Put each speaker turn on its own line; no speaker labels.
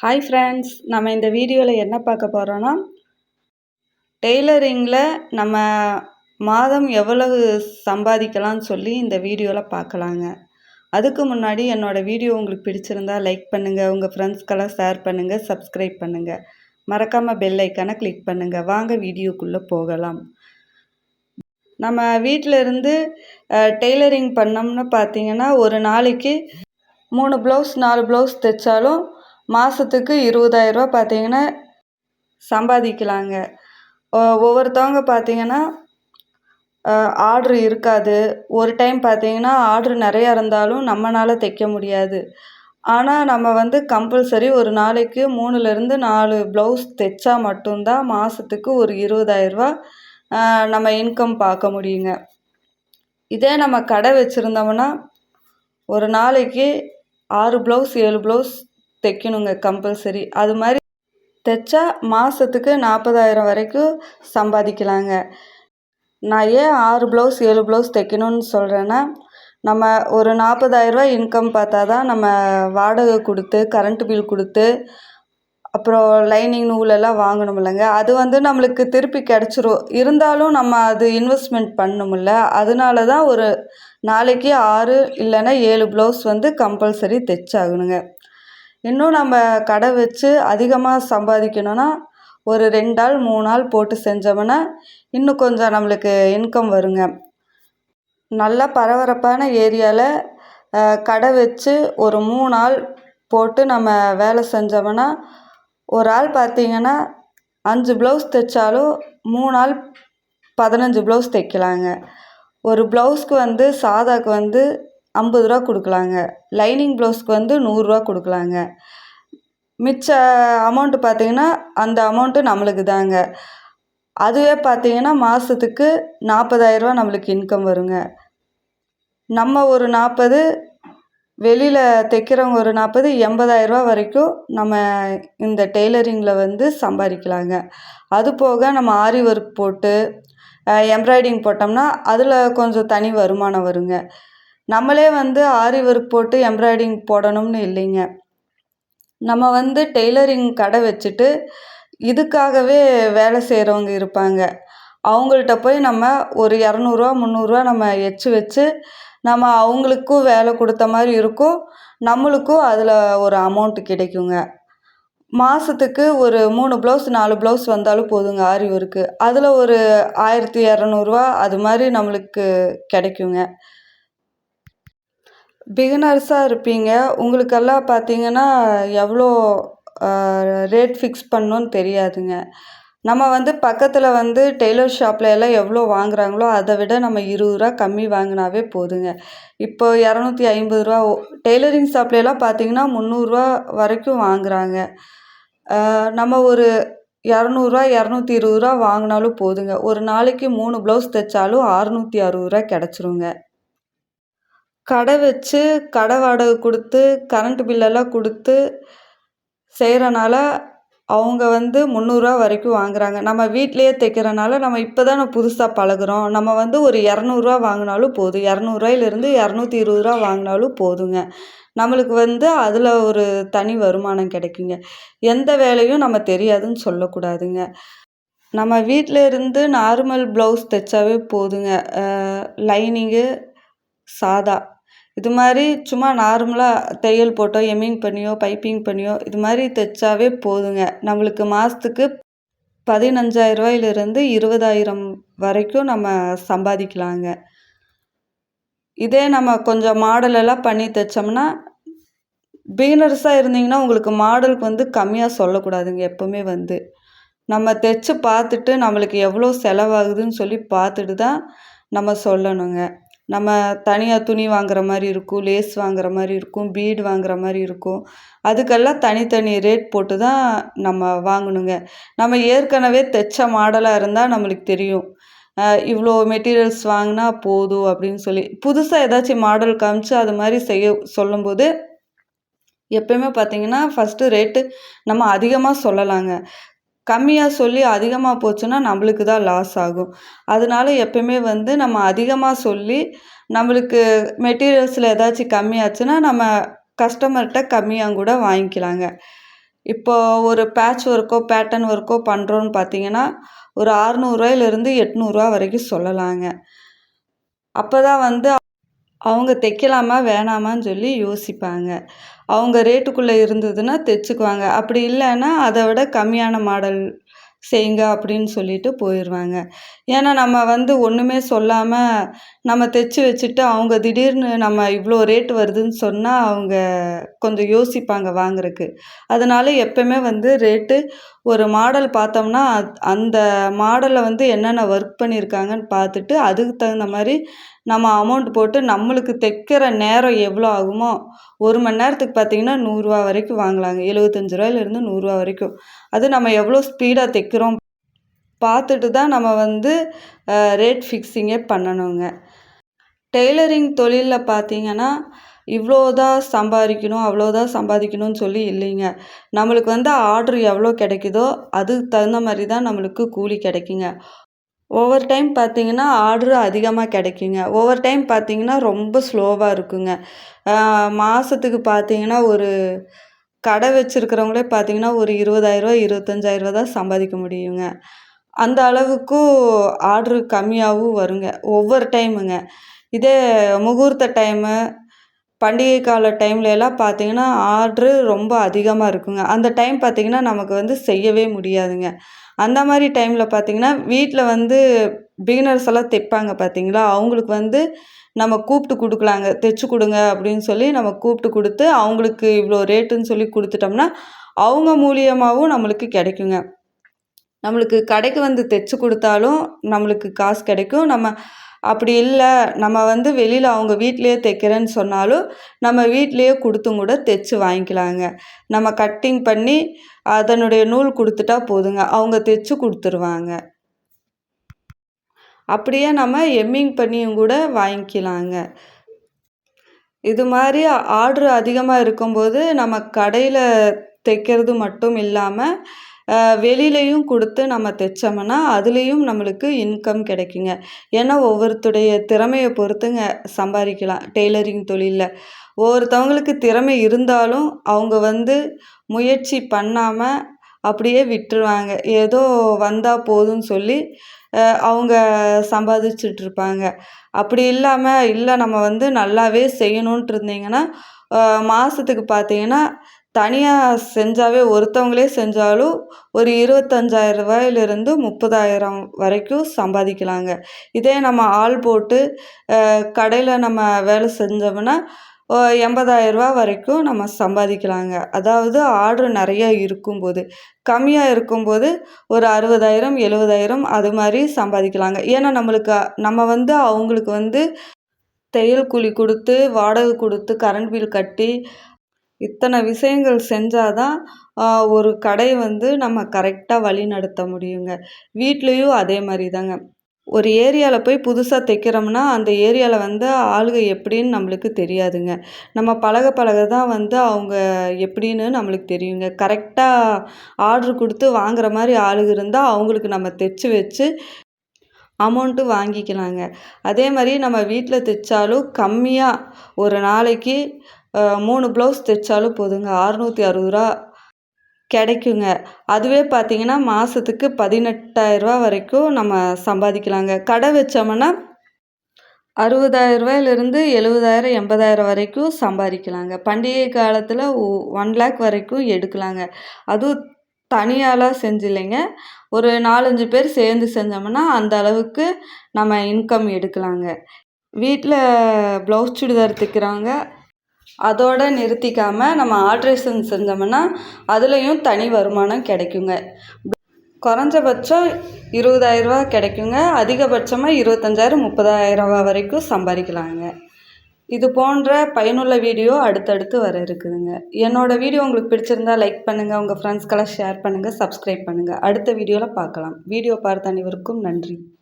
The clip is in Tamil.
ஹாய் ஃப்ரெண்ட்ஸ் நம்ம இந்த வீடியோவில் என்ன பார்க்க போகிறோன்னா டெய்லரிங்கில் நம்ம மாதம் எவ்வளவு சம்பாதிக்கலாம்னு சொல்லி இந்த வீடியோவில் பார்க்கலாங்க. அதுக்கு முன்னாடி என்னோடய வீடியோ உங்களுக்கு பிடிச்சிருந்தா லைக் பண்ணுங்கள் உங்கள் ஃப்ரெண்ட்ஸ்க்கெல்லாம் ஷேர் பண்ணுங்கள் சப்ஸ்கிரைப் பண்ணுங்கள் மறக்காமல் பெல் ஐக்கானை கிளிக் பண்ணுங்கள் வாங்க வீடியோக்குள்ளே போகலாம். நம்ம வீட்டில் இருந்து டெய்லரிங் பண்ணோம்னு பார்த்தீங்கன்னா ஒரு நாளைக்கு மூணு ப்ளவுஸ் நாலு ப்ளவுஸ் தைச்சாலும் மாதத்துக்கு இருபதாயிரரூவா பார்த்தீங்கன்னா சம்பாதிக்கலாங்க. ஒவ்வொருத்தவங்க பார்த்தீங்கன்னா ஆர்ட்ரு இருக்காது. ஒரு டைம் பார்த்தீங்கன்னா ஆர்ட்ரு நிறையா இருந்தாலும் நம்மளால் தைக்க முடியாது. ஆனால் நம்ம வந்து கம்பல்சரி ஒரு நாளைக்கு மூணுலேருந்து நாலு ப்ளவுஸ் தைச்சா மட்டும்தான் மாதத்துக்கு ஒரு இருபதாயிரரூவா நம்ம இன்கம் பார்க்க முடியுங்க. இதே நம்ம கடை வச்சுருந்தோம்னா ஒரு நாளைக்கு ஆறு ப்ளவுஸ் ஏழு ப்ளவுஸ் தைக்கணுங்க கம்பல்சரி அது மாதிரி தைச்சா மாதத்துக்கு நாற்பதாயிரம் வரைக்கும் சம்பாதிக்கலாங்க. நான் ஏன் ஆறு ப்ளவுஸ் ஏழு ப்ளவுஸ் தைக்கணும்னு சொல்கிறேன்னா நம்ம ஒரு நாற்பதாயிரரூவா இன்கம் பார்த்தா தான் நம்ம வாடகை கொடுத்து கரண்ட்டு பில் கொடுத்து அப்புறம் லைனிங் நூலெல்லாம் வாங்கணுமில்லங்க. அது வந்து நம்மளுக்கு திருப்பி கிடச்சிரும். இருந்தாலும் நம்ம அது இன்வெஸ்ட்மெண்ட் பண்ணணும்ல. அதனால தான் ஒரு நாளைக்கு ஆறு இல்லைன்னா ஏழு ப்ளவுஸ் வந்து கம்பல்சரி தைச்சாகணுங்க. இன்னும் நம்ம கடை வச்சு அதிகமாக சம்பாதிக்கணுன்னா ஒரு ரெண்டு ஆள் மூணு நாள் போட்டு செஞ்சோம்னா இன்னும் கொஞ்சம் நம்மளுக்கு இன்கம் வருங்க. நல்லா பரபரப்பான ஏரியாவில் கடை வச்சு ஒரு மூணு ஆள் போட்டு நம்ம வேலை செஞ்சோம்னா ஒரு ஆள் பார்த்தீங்கன்னா அஞ்சு ப்ளவுஸ் தைச்சாலும் மூணு ஆள் பதினஞ்சு ப்ளவுஸ் தைக்கலாங்க. ஒரு ப்ளவுஸ்க்கு வந்து சாதாக்கு வந்து ஐம்பது ரூபா கொடுக்கலாங்க. லைனிங் ப்ளவுஸ்க்கு வந்து நூறுரூவா கொடுக்கலாங்க. மிச்ச அமௌண்ட்டு பார்த்தீங்கன்னா அந்த அமௌண்ட்டு நம்மளுக்கு தாங்க அதுவே பார்த்தீங்கன்னா மாதத்துக்கு நாற்பதாயிரரூவா நம்மளுக்கு இன்கம் வருங்க. நம்ம ஒரு நாற்பது வெளியில் தைக்கிறவங்க ஒரு நாற்பது எண்பதாயிரரூவா வரைக்கும் நம்ம இந்த டெய்லரிங்கில் வந்து சம்பாதிக்கலாங்க. அது போக நம்ம ஆரி ஒர்க் போட்டு எம்ப்ராய்டிங் போட்டோம்னா அதில் கொஞ்சம் தனி வருமானம் வருங்க. நம்மளே வந்து ஆரி ஒர்க் போட்டு எம்ப்ராய்டிங் போடணும்னு இல்லைங்க. நம்ம வந்து டெய்லரிங் கடை வச்சுட்டு இதுக்காகவே வேலை செய்கிறவங்க இருப்பாங்க. அவங்கள்ட்ட போய் நம்ம ஒரு இரநூறுவா முந்நூறுரூவா நம்ம எச்சு வச்சு நம்ம அவங்களுக்கும் வேலை கொடுத்த மாதிரி இருக்கும். நம்மளுக்கும் அதில் ஒரு அமௌண்ட்டு கிடைக்குங்க. மாதத்துக்கு ஒரு மூணு ப்ளவுஸ் நாலு ப்ளவுஸ் வந்தாலும் போதுங்க ஆரி ஒர்க்கு. அதில் ஒரு ஆயிரத்தி இரநூறுவா அது மாதிரி நம்மளுக்கு கிடைக்குங்க. பிகினர்ஸாக இருப்பீங்க. உங்களுக்கெல்லாம் பார்த்தீங்கன்னா எவ்வளோ ரேட் ஃபிக்ஸ் பண்ணணுன்னு தெரியாதுங்க. நம்ம வந்து பக்கத்தில் வந்து டெய்லர் ஷாப்பில் எல்லாம் எவ்வளோ வாங்குறாங்களோ அதை விட நம்ம இருபது ரூபா கம்மி வாங்கினாவே போதுங்க. இப்போ இரநூத்தி ஐம்பது ரூபா டெய்லரிங் ஷாப்லலாம் பார்த்தீங்கன்னா முந்நூறுரூவா வரைக்கும் வாங்குறாங்க. நம்ம ஒரு இரநூறுவா இரநூத்தி இருபது ரூபா வாங்கினாலும் போதுங்க. ஒரு நாளைக்கு மூணு ப்ளவுஸ் தைச்சாலும் அறுநூற்றி அறுபது ரூபா கிடச்சிருங்க. கடை வச்சு கடை வாடகை கொடுத்து கரண்ட்டு பில்லெல்லாம் கொடுத்து செய்கிறனால அவங்க வந்து முந்நூறுரூவா வரைக்கும் வாங்குறாங்க. நம்ம வீட்டிலையே தைக்கிறனால நம்ம இப்போ தானே புதுசாக பழகுறோம். நம்ம வந்து ஒரு இரநூறுவா வாங்கினாலும் போதும். இரநூறுவாயிலிருந்து இரநூத்தி இருபது ரூபா வாங்கினாலும் போதுங்க. நம்மளுக்கு வந்து அதில் ஒரு தனி வருமானம் கிடைக்குங்க. எந்த வேலையும் நம்ம தெரியாதுன்னு சொல்லக்கூடாதுங்க. நம்ம வீட்டில் இருந்து நார்மல் ப்ளவுஸ் தைச்சாவே போதுங்க. லைனிங்கு சாதா. இது மாதிரி சும்மா நார்மலாக தையல் போட்டோ எம்மிங் பண்ணியோ பைப்பிங் பண்ணியோ இது மாதிரி தைச்சாவே போதுங்க. நம்மளுக்கு மாதத்துக்கு பதினஞ்சாயிரரூவாயிலிருந்து இருபதாயிரம் வரைக்கும் நம்ம சம்பாதிக்கலாங்க. இதே நம்ம கொஞ்சம் மாடலெல்லாம் பண்ணி தைச்சோம்னா பிகினர்ஸாக இருந்தீங்கன்னா உங்களுக்கு மாடலுக்கு வந்து கம்மியாக சொல்லக்கூடாதுங்க எப்போவுமே வந்து. நம்ம தைச்சு பார்த்துட்டு நம்மளுக்கு எவ்வளோ செலவாகுதுன்னு சொல்லி பார்த்துட்டு தான் நம்ம சொல்லணுங்க. நம்ம தனியாக துணி வாங்குற மாதிரி இருக்கும் லேஸ் வாங்குற மாதிரி இருக்கும் பீடு வாங்குற மாதிரி இருக்கும். அதுக்கெல்லாம் தனித்தனி ரேட் போட்டு தான் நம்ம வாங்கணுங்க. நம்ம ஏற்கனவே தைச்ச மாடலாக இருந்தால் நம்மளுக்கு தெரியும். இவ்வளோ மெட்டீரியல்ஸ் வாங்கினா போதும் அப்படின்னு சொல்லி. புதுசாக ஏதாச்சும் மாடல் காமிச்சு அது மாதிரி செய்ய சொல்லும்போது எப்பயுமே பார்த்தீங்கன்னா ஃபஸ்ட்டு ரேட்டு நம்ம அதிகமாக சொல்லலாங்க. கம்மியாக சொல்லி அதிகமாக போச்சுன்னா நம்மளுக்கு தான் லாஸ் ஆகும். அதனால எப்பயுமே வந்து நம்ம அதிகமாக சொல்லி நம்மளுக்கு மெட்டீரியல்ஸில் ஏதாச்சும் கம்மியாச்சுன்னா நம்ம கஸ்டமர்கிட்ட கம்மியாக கூட வாங்கிக்கலாங்க. இப்போ ஒரு பேட்ச் ஒர்க்கோ பேட்டர்ன் ஒர்க்கோ பண்ணுறோன்னு பார்த்தீங்கன்னா ஒரு ஆறுநூறுவாயிலேருந்து எட்நூறுரூவா வரைக்கும் சொல்லலாங்க. அப்போ தான் வந்து அவங்க தைக்கலாமா வேணாமான்னு சொல்லி யோசிப்பாங்க. அவங்க ரேட்டுக்குள்ளே இருந்ததுன்னா தைச்சுக்குவாங்க. அப்படி இல்லைன்னா அதை விட கம்மியான மாடல் செய்யுங்க அப்படின்னு சொல்லிட்டு போயிடுவாங்க. ஏன்னா நம்ம வந்து ஒன்றுமே சொல்லாமல் நம்ம தைச்சி வச்சுட்டு அவங்க திடீர்னு நம்ம இவ்வளோ ரேட் வருதுன்னு சொன்னால் அவங்க கொஞ்சம் யோசிப்பாங்க வாங்குறதுக்கு. அதனால எப்போவுமே வந்து ரேட்டு ஒரு மாடல் பார்த்தோம்னா அந்த மாடலில் வந்து என்னென்ன ஒர்க் பண்ணியிருக்காங்கன்னு பார்த்துட்டு அதுக்கு தகுந்த மாதிரி நம்ம அமௌண்ட் போட்டு நம்மளுக்கு தைக்கிற நேரம் எவ்வளோ ஆகுமோ ஒரு மணி நேரத்துக்கு பார்த்தீங்கன்னா நூறுரூவா வரைக்கும் வாங்கலாங்க. எழுபத்தஞ்சு ரூபாயிலேருந்து நூறுரூவா வரைக்கும். அது நம்ம எவ்வளோ ஸ்பீடாக தைக்கிறோம் பார்த்துட்டு தான் நம்ம வந்து ரேட் ஃபிக்ஸிங்கே பண்ணணுங்க. டெய்லரிங் தொழிலில் பார்த்தீங்கன்னா இவ்வளோதான் சம்பாதிக்கணும் அவ்வளோதான் சம்பாதிக்கணும்னு சொல்லி இல்லைங்க. நம்மளுக்கு வந்து ஆர்டர் எவ்வளோ கிடைக்குதோ அதுக்கு தகுந்த மாதிரி தான் நம்மளுக்கு கூலி கிடைக்குங்க. ஒவ்வொரு டைம் பார்த்தீங்கன்னா ஆர்டரு அதிகமாக கிடைக்குங்க. ஒவ்வொரு டைம் பார்த்தீங்கன்னா ரொம்ப ஸ்லோவாக இருக்குங்க. மாதத்துக்கு பார்த்தீங்கன்னா ஒரு கடை வச்சுருக்கிறவங்களே பார்த்தீங்கன்னா ஒரு இருபதாயிரரூவா இருபத்தஞ்சாயிரரூவா தான் சம்பாதிக்க முடியுங்க. அந்த அளவுக்கு ஆர்டரு கம்மியாகவும் வருங்க. ஒவ்வொரு டைமுங்க இதே முகூர்த்த டைமு பண்டிகை கால டைம்ல எல்லாம் பார்த்தீங்கன்னா ஆர்ட்ரு ரொம்ப அதிகமாக இருக்குங்க. அந்த டைம் பார்த்தீங்கன்னா நமக்கு வந்து செய்யவே முடியாதுங்க. அந்த மாதிரி டைமில் பார்த்தீங்கன்னா வீட்டில் வந்து பிகினர்ஸ் எல்லாம் தைப்பாங்க பார்த்தீங்களா அவங்களுக்கு வந்து நம்ம கூப்பிட்டு கொடுக்கலாங்க. தைச்சி கொடுங்க அப்படின்னு சொல்லி நம்ம கூப்பிட்டு கொடுத்து அவங்களுக்கு இவ்வளோ ரேட்டுன்னு சொல்லி கொடுத்துட்டோம்னா அவங்க மூலியமாகவும் நம்மளுக்கு கிடைக்குங்க. நம்மளுக்கு கடைக்கு வந்து தைச்சி கொடுத்தாலும் நம்மளுக்கு காசு கிடைக்கும். நம்ம அப்படி இல்லை. நம்ம வந்து வெளியில் அவங்க வீட்டிலையே தைக்கிறேன்னு சொன்னாலும் நம்ம வீட்டிலையே கொடுத்தும் கூட தைச்சி வாங்கிக்கலாங்க. நம்ம கட்டிங் பண்ணி அதனுடைய நூல் கொடுத்துட்டா போதுங்க. அவங்க தைச்சி கொடுத்துருவாங்க. அப்படியே நம்ம எம்மிங் பண்ணியும் கூட வாங்கிக்கலாங்க. இது மாதிரி ஆர்டர் அதிகமாக இருக்கும்போது நம்ம கடையில் தைக்கிறது மட்டும் இல்லாமல் வெளியிலையும் கொடுத்து நம்ம தைச்சோம்னா அதுலேயும் நம்மளுக்கு இன்கம் கிடைக்குங்க. ஏன்னா ஒவ்வொருத்தருடைய திறமையை பொறுத்துங்க சம்பாதிக்கலாம். டெய்லரிங் தொழிலில். ஒவ்வொருத்தவங்களுக்கு திறமை இருந்தாலும் அவங்க வந்து முயற்சி பண்ணாமல் அப்படியே விட்டுருவாங்க. ஏதோ வந்தால் போதும்னு சொல்லி அவங்க சம்பாதிச்சிட்ருப்பாங்க. அப்படி இல்லாமல் இல்லை நம்ம வந்து நல்லாவே செய்யணுன்ட்டு இருந்தீங்கன்னா மாதத்துக்கு பார்த்தீங்கன்னா தனியாக செஞ்சாவே ஒருத்தவங்களே செஞ்சாலும் ஒரு இருபத்தஞ்சாயிரம் ரூபாயிலிருந்து முப்பதாயிரம் வரைக்கும் சம்பாதிக்கலாங்க. இதே நம்ம ஆள் போட்டு கடையில் நம்ம வேலை செஞ்சோம்னா எண்பதாயிரரூவா வரைக்கும் நம்ம சம்பாதிக்கலாங்க. அதாவது ஆர்ட்ரு நிறையா இருக்கும்போது கம்மியாக இருக்கும்போது ஒரு அறுபதாயிரம் எழுபதாயிரம் அது மாதிரி சம்பாதிக்கலாங்க. ஏன்னா நம்மளுக்கு நம்ம வந்து அவங்களுக்கு வந்து தையல் கூலி கொடுத்து வாடகை கொடுத்து கரண்ட் பில் கட்டி இத்தனை விஷயங்கள் செஞ்சால் தான் ஒரு கடை வந்து நம்ம கரெக்டாக வழி நடத்த முடியுங்க. வீட்லேயும் அதே மாதிரி தாங்க ஒரு ஏரியாவில் போய் புதுசாக தைக்கிறோம்னா அந்த ஏரியாவில் வந்து ஆளுக எப்படின்னு நம்மளுக்கு தெரியாதுங்க. நம்ம பழக பழக தான் வந்து அவங்க எப்படின்னு நம்மளுக்கு தெரியுங்க. கரெக்டாக ஆர்ட்ரு கொடுத்து வாங்குற மாதிரி ஆளுக இருந்தால் அவங்களுக்கு நம்ம தைச்சி வச்சு அமௌண்ட்டு வாங்கிக்கலாங்க. அதே மாதிரி நம்ம வீட்டில் தைச்சாலும் கம்மியாக ஒரு நாளைக்கு மூணு ப்ளவுஸ் தைச்சாலும் போதுங்க. அறுநூற்றி அறுபது ரூபா கிடைக்குங்க. அதுவே பார்த்திங்கன்னா மாதத்துக்கு பதினெட்டாயிரரூவா வரைக்கும் நம்ம சம்பாதிக்கலாங்க. கடை வச்சோம்னா அறுபதாயிரரூவாயிலிருந்து எழுபதாயிரம் எண்பதாயிரம் வரைக்கும் சம்பாதிக்கலாங்க. பண்டிகை காலத்தில் ஒன் லேக் வரைக்கும் எடுக்கலாங்க. அதுவும் தனியாலாம் செஞ்சில்லைங்க. ஒரு நாலஞ்சு பேர் சேர்ந்து செஞ்சோம்னா அந்த அளவுக்கு நம்ம இன்கம் எடுக்கலாங்க. வீட்டில் ப்ளவுஸ் சுடிதார் தைக்கிறவங்க அதோடு நிறுத்திக்காமல் நம்ம ஆல்ட்ரேஷன் செஞ்சோம்னா அதுலேயும் தனி வருமானம் கிடைக்குங்க. குறைஞ்சபட்சம் இருபதாயிரரூவா கிடைக்குங்க. அதிகபட்சமாக இருபத்தஞ்சாயிரம் முப்பதாயிரரூவா வரைக்கும் சம்பாதிக்கலாங்க. இது போன்ற பயனுள்ள வீடியோ அடுத்தடுத்து வர இருக்குதுங்க. என்னோடய வீடியோ உங்களுக்கு பிடிச்சிருந்தா லைக் பண்ணுங்கள் உங்கள் ஃப்ரெண்ட்ஸ்க்கெல்லாம் ஷேர் பண்ணுங்கள் சப்ஸ்கிரைப் பண்ணுங்கள் அடுத்த வீடியோவில் பார்க்கலாம். வீடியோ பார்த்த அனைவருக்கும் நன்றி.